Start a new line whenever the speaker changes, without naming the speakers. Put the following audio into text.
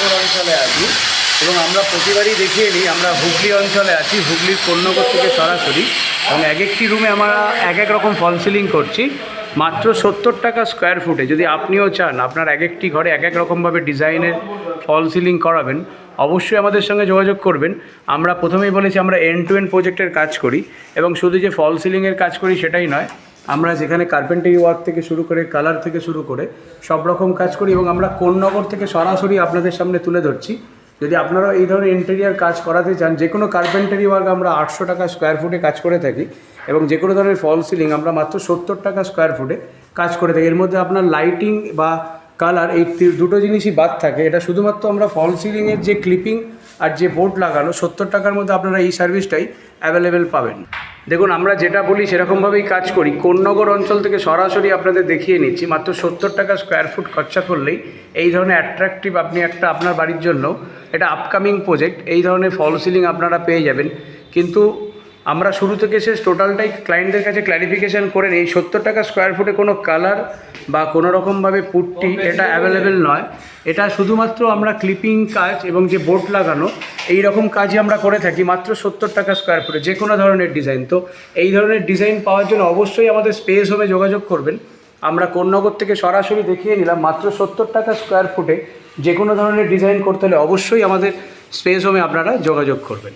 কোন্নগর অঞ্চলে আছি এবং আমরা প্রতিবারই দেখিয়ে নিই আমরা হুগলি অঞ্চলে আছি, হুগলির কোন্নগর থেকে সরাসরি এবং এক একটি রুমে আমরা এক এক রকম ফল সিলিং করছি, মাত্র সত্তর টাকা স্কোয়ার ফুটে যদি আপনিও চান, আপনার এক একটি ঘরে এক এক রকমভাবে ডিজাইনের ফল সিলিং করাবেন, অবশ্যই আমাদের সঙ্গে যোগাযোগ করবেন। আমরা প্রথমেই বলেছি, আমরা এন্ড টু এন্ড প্রজেক্টের কাজ করি এবং শুধু যে ফল সিলিংয়ের কাজ করি সেটাই নয় আমরা যেখানে কার্পেন্টারি ওয়ার্ক থেকে শুরু করে কালার থেকে শুরু করে সব রকম কাজ করি এবং আমরা কোন্নগর থেকে সরাসরি আপনাদের সামনে তুলে ধরছি। যদি আপনারা এই ধরনের ইন্টেরিয়ার কাজ করাতে চান, যে কোনো কার্পেন্টারি ওয়ার্ক আমরা আটশো টাকা স্কোয়ার ফুটে কাজ করে থাকি এবং যে কোনো ধরনের ফল সিলিং আমরা মাত্র সত্তর টাকা স্কোয়ার ফুটে কাজ করে থাকি। এর মধ্যে আপনার লাইটিং বা কালার এই দুটো জিনিসই বাদ থাকে। এটা শুধুমাত্র আমরা ফল সিলিংয়ের যে ক্লিপিং আর যে বোর্ড লাগানো, সত্তর টাকার মধ্যে আপনারা এই সার্ভিসটাই অ্যাভেলেবেল পাবেন। দেখুন, আমরা যেটা বলি সেরকমভাবেই কাজ করি। কোন্নগর অঞ্চল থেকে সরাসরি আপনাদের দেখিয়ে নিচ্ছি। মাত্র সত্তর টাকা স্কোয়ার ফুট খরচা করলেই এই ধরনের অ্যাট্রাকটিভ আপনি একটা আপনার বাড়ির জন্য এটা আপকামিং প্রজেক্ট এই ধরনের ফল সিলিং আপনারা পেয়ে যাবেন। কিন্তু আমরা শুরু থেকে শেষ টোটালটাই ক্লায়েন্টদের কাছে ক্ল্যারিফিকেশান করে নিই। সত্তর টাকা স্কোয়ার ফুটে কোনো কালার বা কোনো রকমভাবে পুট্টি এটা অ্যাভেলেবেল নয়। এটা শুধুমাত্র আমরা ক্লিপিং কাজ এবং যে বোর্ড লাগানো এই রকম কাজই আমরা করে থাকি মাত্র সত্তর টাকা স্কোয়ার ফুটে যে কোনো ধরনের ডিজাইন তো এই ধরনের ডিজাইন পাওয়ার জন্য অবশ্যই আমাদের স্পেস হোমে যোগাযোগ করবেন। আমরা কোন্নগর থেকে সরাসরি দেখিয়ে নিলাম মাত্র সত্তর টাকা স্কোয়ার ফুটে যে কোনো ধরনের ডিজাইন করতে হলে অবশ্যই আমাদের স্পেস হোমে আপনারা যোগাযোগ করবেন।